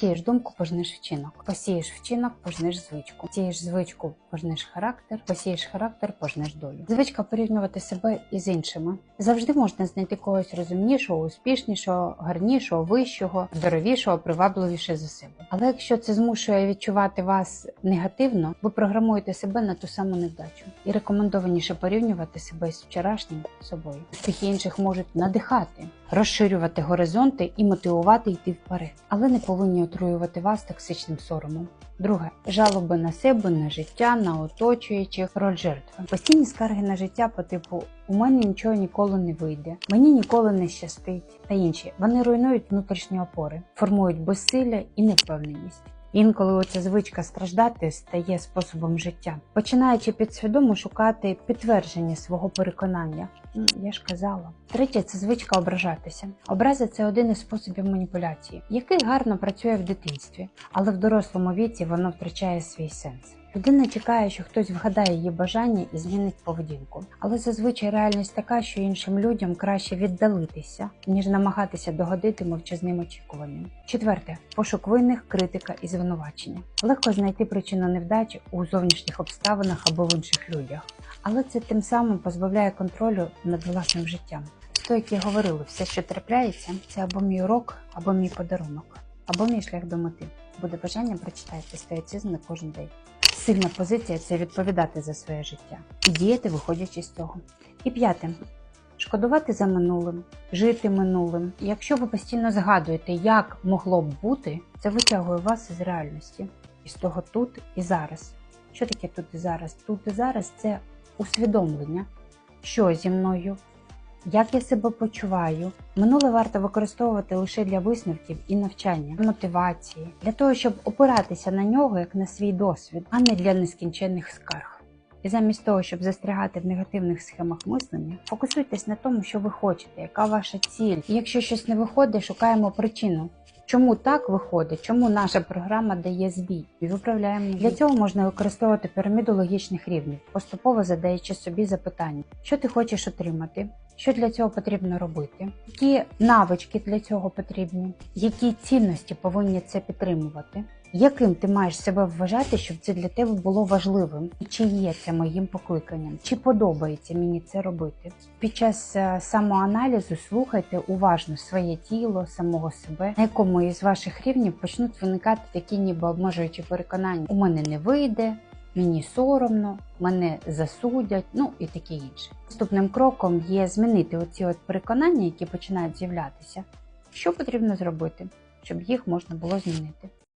Сієш думку, пожнеш вчинок. Посієш вчинок, пожнеш звичку. Сієш звичку, пожнеш характер. Посієш характер, пожнеш долю. Звичка порівнювати себе із іншими. Завжди можна знайти когось розумнішого, успішнішого, гарнішого, вищого, здоровішого, привабливіше за себе. Але якщо це змушує відчувати вас негативно, ви програмуєте себе на ту саму невдачу. І рекомендованіше порівнювати себе з вчорашнім собою. Успіхи інших можуть надихати, розширювати горизонти і мотивувати йти вперед, але не повинні отруювати вас токсичним соромом. Друге жалоби на себе, на життя, на оточуючих, роль жертви. Постійні скарги на життя по типу у мене нічого ніколи не вийде, мені ніколи не щастить та інші. Вони руйнують внутрішні опори, формують безсилля і невпевненість. Інколи оця звичка страждати стає способом життя, починаючи підсвідомо шукати підтвердження свого переконання. Я ж казала. Третє це звичка ображатися. Образа це один із способів маніпуляції, який гарно працює в дитинстві, але в дорослому віці воно втрачає свій сенс. Людина чекає, що хтось вгадає її бажання і змінить поведінку. Але зазвичай реальність така, що іншим людям краще віддалитися, ніж намагатися догодити мовчазним очікуванням. Четверте пошук винних, критика і звинувачення. Легко знайти причину невдачі у зовнішніх обставинах або в інших людях, але це тим самим позбавляє контролю над власним життям. Стоїки говорили, все, що трапляється, це або мій урок, або мій подарунок, або мій шлях до мети. Буде бажання прочитайте стоїцизм на кожен день. Сильна позиція це відповідати за своє життя і діяти, виходячи з цього. І п'яте. Шкодувати за минулим, жити минулим. Якщо ви постійно згадуєте, як могло б бути, це витягує вас із реальності, із того тут і зараз. Що таке тут і зараз? Тут і зараз це усвідомлення, що зі мною, як я себе почуваю. Минуле варто використовувати лише для висновків і навчання, мотивації, для того, щоб опиратися на нього як на свій досвід, а не для нескінченних скарг. І замість того, щоб застрягати в негативних схемах мислення, фокусуйтесь на тому, що ви хочете, яка ваша ціль. І якщо щось не виходить, шукаємо причину. Чому так виходить? Чому наша програма дає збій? І виправляємо для цього можна використовувати піраміду логічних рівнів, поступово задаючи собі запитання, що ти хочеш отримати, що для цього потрібно робити, які навички для цього потрібні, які цінності повинні це підтримувати, яким ти маєш себе вважати, щоб це для тебе було важливим, і чи є це моїм покликанням, чи подобається мені це робити. Під час е, самоаналізу слухайте уважно своє тіло, самого себе, на якому із ваших рівнів почнуть виникати такі ніби обмежуючі переконання. У мене не вийде, мені соромно, мене засудять, ну і таке інше. Наступним кроком є змінити оці от переконання, які починають з'являтися. Що потрібно зробити, щоб їх можна було змінити?